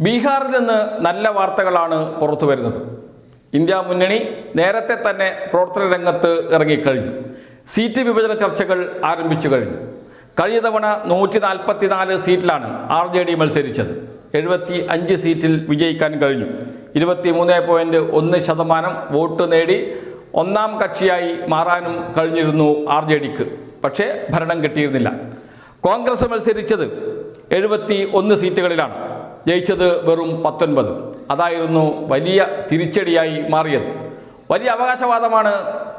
ബീഹാറിൽ നിന്ന് നല്ല വാർത്തകളാണ് പുറത്തു വരുന്നത്. ഇന്ത്യ മുന്നണി നേരത്തെ തന്നെ പ്രവർത്തന രംഗത്ത് ഇറങ്ങിക്കഴിഞ്ഞു. സീറ്റ് വിഭജന ചർച്ചകൾ ആരംഭിച്ചു കഴിഞ്ഞു. കഴിഞ്ഞ തവണ നൂറ്റി നാൽപ്പത്തിനാല് സീറ്റിലാണ് ആർ ജെ ഡി മത്സരിച്ചത്. എഴുപത്തി അഞ്ച് സീറ്റിൽ വിജയിക്കാൻ കഴിഞ്ഞു. ഇരുപത്തി മൂന്ന് പോയിന്റ് ഒന്ന് ശതമാനം വോട്ട് നേടി ഒന്നാം കക്ഷിയായി മാറാനും കഴിഞ്ഞിരുന്നു ആർ ജെ ഡിക്ക്. പക്ഷേ ഭരണം കിട്ടിയിരുന്നില്ല. കോൺഗ്രസ് മത്സരിച്ചത് എഴുപത്തി ഒന്ന് സീറ്റുകളിലാണ്. ജയിച്ചത് വെറും പത്തൊൻപത്. അതായിരുന്നു വലിയ തിരിച്ചടിയായി മാറിയത്. വലിയ അവകാശവാദമാണ്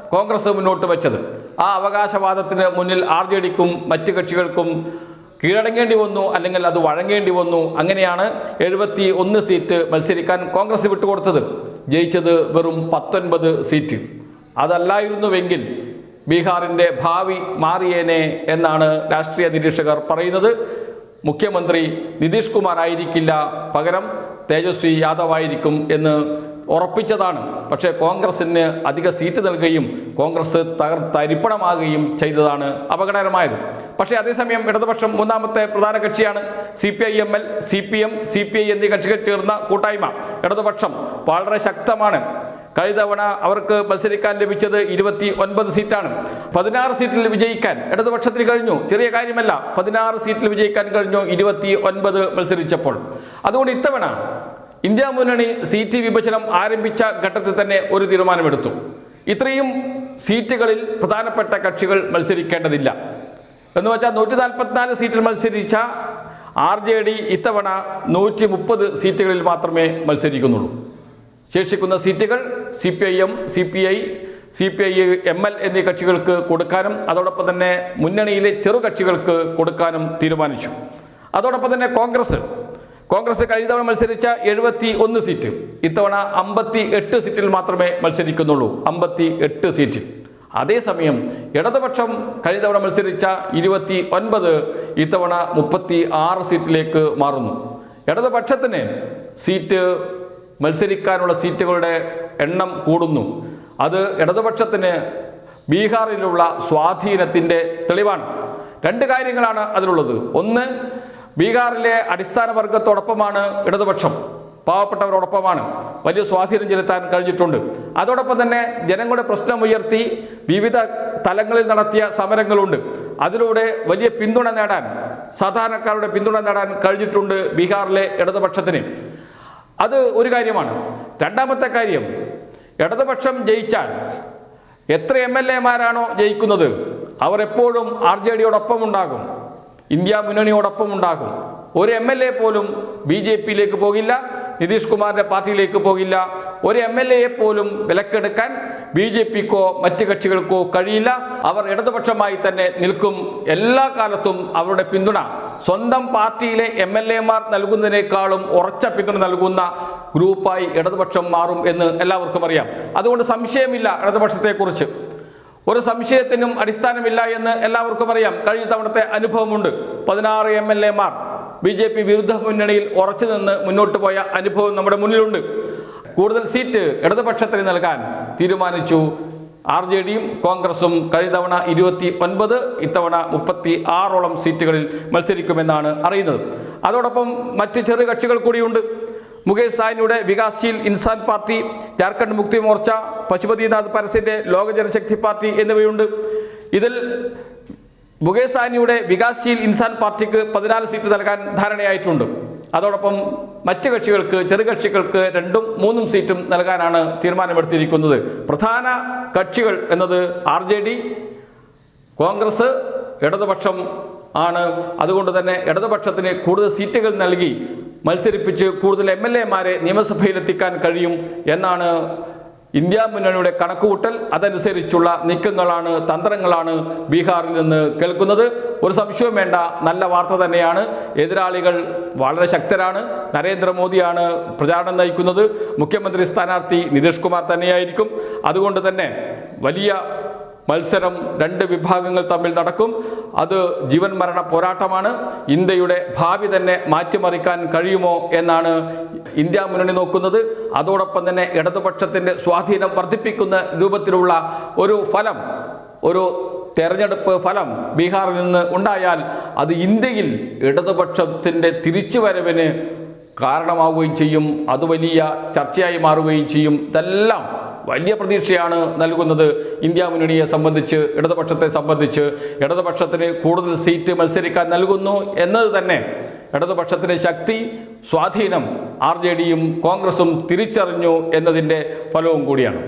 കോൺഗ്രസ് മുന്നോട്ട് വെച്ചത്. ആ അവകാശവാദത്തിന് മുന്നിൽ ആർ ജെ ഡിക്കും മറ്റ് കക്ഷികൾക്കും കീഴടങ്ങേണ്ടി വന്നു അല്ലെങ്കിൽ അത് വഴങ്ങേണ്ടി വന്നു. അങ്ങനെയാണ് എഴുപത്തി ഒന്ന് സീറ്റ് മത്സരിക്കാൻ കോൺഗ്രസ് വിട്ടുകൊടുത്തത്. ജയിച്ചത് വെറും പത്തൊൻപത് സീറ്റ്. അതല്ലായിരുന്നുവെങ്കിൽ ബീഹാറിന്റെ ഭാവി മാറിയേനെ എന്നാണ് രാഷ്ട്രീയ നിരീക്ഷകർ പറയുന്നത്. മുഖ്യമന്ത്രി നിതീഷ് കുമാർ ആയിരിക്കില്ല പകരം തേജസ്വി യാദവ് ആയിരിക്കും എന്ന് ഉറപ്പിച്ചതാണ്. പക്ഷേ കോൺഗ്രസിന് അധിക സീറ്റ് നൽകുകയും കോൺഗ്രസ് തകർത്തരിപ്പണമാകുകയും ചെയ്തതാണ് അപകടകരമായത്. പക്ഷേ അതേസമയം ഇടതുപക്ഷം മൂന്നാമത്തെ പ്രധാന കക്ഷിയാണ് C P I M L C P M C P I എന്നീ കക്ഷികൾ ചേർന്ന കൂട്ടായ്മ. ഇടതുപക്ഷം വളരെ ശക്തമാണ്. കഴിഞ്ഞ തവണ അവർക്ക് മത്സരിക്കാൻ ലഭിച്ചത് ഇരുപത്തി ഒൻപത് സീറ്റാണ്. പതിനാറ് സീറ്റിൽ വിജയിക്കാൻ ഇടതുപക്ഷത്തിന് കഴിഞ്ഞു. ചെറിയ കാര്യമല്ല പതിനാറ് സീറ്റിൽ വിജയിക്കാൻ കഴിഞ്ഞു ഇരുപത്തി ഒൻപത് മത്സരിച്ചപ്പോൾ. അതുകൊണ്ട് ഇത്തവണ ഇന്ത്യ മുന്നണി സീറ്റ് വിഭജനം ആരംഭിച്ച ഘട്ടത്തിൽ തന്നെ ഒരു തീരുമാനമെടുത്തു. ഇത്രയും സീറ്റുകളിൽ പ്രധാനപ്പെട്ട കക്ഷികൾ മത്സരിക്കേണ്ടതില്ല. എന്ന് വെച്ചാൽ നൂറ്റി നാൽപ്പത്തിനാല് സീറ്റിൽ മത്സരിച്ച ആർ ജെ ഡി ഇത്തവണ നൂറ്റി മുപ്പത് സീറ്റുകളിൽ മാത്രമേ മത്സരിക്കുന്നുള്ളൂ. ശേഷിക്കുന്ന സീറ്റുകൾ C P I M C P I C P I M L എന്നീ കക്ഷികൾക്ക് കൊടുക്കാനും അതോടൊപ്പം തന്നെ മുന്നണിയിലെ ചെറു കക്ഷികൾക്ക് കൊടുക്കാനും തീരുമാനിച്ചു. അതോടൊപ്പം തന്നെ കോൺഗ്രസ്. കോൺഗ്രസ് കഴിഞ്ഞ തവണ മത്സരിച്ച എഴുപത്തി ഒന്ന് സീറ്റ്. ഇത്തവണ അമ്പത്തി എട്ട് സീറ്റിൽ മാത്രമേ മത്സരിക്കുന്നുള്ളൂ. അമ്പത്തി എട്ട് സീറ്റിൽ. അതേസമയം ഇടതുപക്ഷം കഴിഞ്ഞ തവണ മത്സരിച്ച ഇരുപത്തി ഒൻപത് ഇത്തവണ മുപ്പത്തി ആറ് സീറ്റിലേക്ക് മാറുന്നു. ഇടതുപക്ഷത്തിന് സീറ്റ് മത്സരിക്കാനുള്ള സീറ്റുകളുടെ എണ്ണം കൂടുന്നു. അത് ഇടതുപക്ഷത്തിന് ബീഹാറിലുള്ള സ്വാധീനത്തിന്റെ തെളിവാണ്. രണ്ട് കാര്യങ്ങളാണ് അതിലുള്ളത്. ഒന്ന് ബീഹാറിലെ അടിസ്ഥാന വർഗത്തോടൊപ്പമാണ് ഇടതുപക്ഷം. പാവപ്പെട്ടവരോടൊപ്പമാണ്. വലിയ സ്വാധീനം ചെലുത്താൻ കഴിഞ്ഞിട്ടുണ്ട്. അതോടൊപ്പം തന്നെ ജനങ്ങളുടെ പ്രശ്നമുയർത്തി വിവിധ തലങ്ങളിൽ നടത്തിയ സമരങ്ങളുണ്ട്. അതിലൂടെ വലിയ പിന്തുണ നേടാൻ സാധാരണക്കാരുടെ പിന്തുണ നേടാൻ കഴിഞ്ഞിട്ടുണ്ട് ബീഹാറിലെ ഇടതുപക്ഷത്തിന്. അത് ഒരു കാര്യമാണ്. രണ്ടാമത്തെ കാര്യം ഇടതുപക്ഷം ജയിച്ചാൽ എത്ര എം എൽ എമാരാണോ ജയിക്കുന്നത്? അവർ എപ്പോഴും ആർ ജെ ഡിയോടൊപ്പം ഉണ്ടാകും ഇന്ത്യ മുന്നണിയോടൊപ്പം ഉണ്ടാകും ഒരു എം എൽ എ പോലും ബി ജെ പിയിലേക്ക് പോകില്ല നിതീഷ് കുമാറിന്റെ പാർട്ടിയിലേക്ക് പോകില്ല ഒരു എം എൽ എയെ പോലും വിലക്കെടുക്കാൻ ബി ജെ പിക്കോ മറ്റ് കക്ഷികൾക്കോ കഴിയില്ല. അവർ ഇടതുപക്ഷമായി തന്നെ നിൽക്കും എല്ലാ കാലത്തും അവരുടെ പിന്തുണ. സ്വന്തം പാർട്ടിയിലെ എം എൽ എമാർ നൽകുന്നതിനേക്കാളും ഉറച്ച പിന്തുണ നൽകുന്ന ഗ്രൂപ്പായി ഇടതുപക്ഷം മാറും എന്ന് എല്ലാവർക്കും അറിയാം. അതുകൊണ്ട് സംശയമില്ല ഇടതുപക്ഷത്തെക്കുറിച്ച്. ഒരു സംശയത്തിനും അടിസ്ഥാനമില്ല എന്ന് എല്ലാവർക്കും അറിയാം. കഴിഞ്ഞ തവണത്തെ അനുഭവമുണ്ട്. പതിനാറ് എം എൽ എമാർ ബി ജെ പി വിരുദ്ധ മുന്നണിയിൽ ഉറച്ചു നിന്ന് മുന്നോട്ട് പോയ അനുഭവം നമ്മുടെ മുന്നിലുണ്ട്. കൂടുതൽ സീറ്റ് ഇടതുപക്ഷത്തിന് നൽകാൻ തീരുമാനിച്ചു. ആർ ജെ ഡിയും കോൺഗ്രസും കഴിഞ്ഞ തവണ ഇരുപത്തി ഒൻപത് ഇത്തവണ മുപ്പത്തി ആറോളം സീറ്റുകളിൽ മത്സരിക്കുമെന്നാണ് അറിയുന്നത്. അതോടൊപ്പം മറ്റ് ചെറു കക്ഷികൾ കൂടിയുണ്ട്. മുകേഷ് സാഹ്നിയുടെ വികാസ്ശീൽ ഇൻസാൻ പാർട്ടി ജാർഖണ്ഡ് മുക്തി മോർച്ച പശുപതിനാഥ് പരസിന്റെ ലോക ജനശക്തി പാർട്ടി എന്നിവയുണ്ട്. ഇതിൽ മുകേഷ് സാഹ്നിയുടെ വികാസ്ശീൽ ഇൻസാൻ പാർട്ടിക്ക് പതിനാല് സീറ്റ് നൽകാൻ ധാരണയായിട്ടുണ്ട്. അതോടൊപ്പം മറ്റ് കക്ഷികൾക്ക് ചെറുകക്ഷികൾക്ക് രണ്ടും മൂന്നും സീറ്റും നൽകാനാണ് തീരുമാനമെടുത്തിരിക്കുന്നത്. പ്രധാന കക്ഷികൾ എന്നത് ആർ ജെ ഡി കോൺഗ്രസ് ഇടതുപക്ഷം ആണ്. അതുകൊണ്ട് തന്നെ ഇടതുപക്ഷത്തിന് കൂടുതൽ സീറ്റുകൾ നൽകി മത്സരിപ്പിച്ച് കൂടുതൽ എം എൽ എമാരെ നിയമസഭയിലെത്തിക്കാൻ കഴിയും എന്നാണ് ഇന്ത്യ മുന്നണിയുടെ കണക്കുകൂട്ടൽ അതനുസരിച്ചുള്ള നീക്കങ്ങളാണ് തന്ത്രങ്ങളാണ് ബീഹാറിൽ നിന്ന് കേൾക്കുന്നത്. ഒരു സംശയവും വേണ്ട നല്ല വാർത്ത തന്നെയാണ്. എതിരാളികൾ വളരെ ശക്തരാണ്. നരേന്ദ്രമോദിയാണ് പ്രചാരണം നയിക്കുന്നത്. മുഖ്യമന്ത്രി സ്ഥാനാർത്ഥി നിതീഷ് കുമാർ തന്നെയായിരിക്കും. അതുകൊണ്ട് തന്നെ വലിയ മത്സരം രണ്ട് വിഭാഗങ്ങൾ തമ്മിൽ നടക്കും. അത് ജീവൻ മരണ പോരാട്ടമാണ്. ഇന്ത്യയുടെ ഭാവി തന്നെ മാറ്റിമറിക്കാൻ കഴിയുമോ എന്നാണ് ഇന്ത്യ മുന്നണി നോക്കുന്നത്. അതോടൊപ്പം തന്നെ ഇടതുപക്ഷത്തിന്റെ സ്വാധീനം വർദ്ധിപ്പിക്കുന്ന രൂപത്തിലുള്ള ഒരു ഫലം ഒരു തെരഞ്ഞെടുപ്പ് ഫലം ബീഹാറിൽ നിന്ന് ഉണ്ടായാൽ അത് ഇന്ത്യയിൽ ഇടതുപക്ഷത്തിന്റെ തിരിച്ചുവരവിന് കാരണമാവുകയും ചെയ്യും. അത് വലിയ ചർച്ചയായി മാറുകയും ചെയ്യും. ഇതെല്ലാം വലിയ പ്രതീക്ഷയാണ് നൽകുന്നത് ഇന്ത്യ മുന്നണിയെ സംബന്ധിച്ച് ഇടതുപക്ഷത്തെ സംബന്ധിച്ച്. ഇടതുപക്ഷത്തിന് കൂടുതൽ സീറ്റ് മത്സരിക്കാൻ നൽകുന്നു എന്നത് തന്നെ ഇടതുപക്ഷത്തിന്റെ ശക്തി സ്വാധീനം ആർ ജെ ഡിയും കോൺഗ്രസും തിരിച്ചറിഞ്ഞു എന്നതിന്റെ ഫലവും കൂടിയാണ്.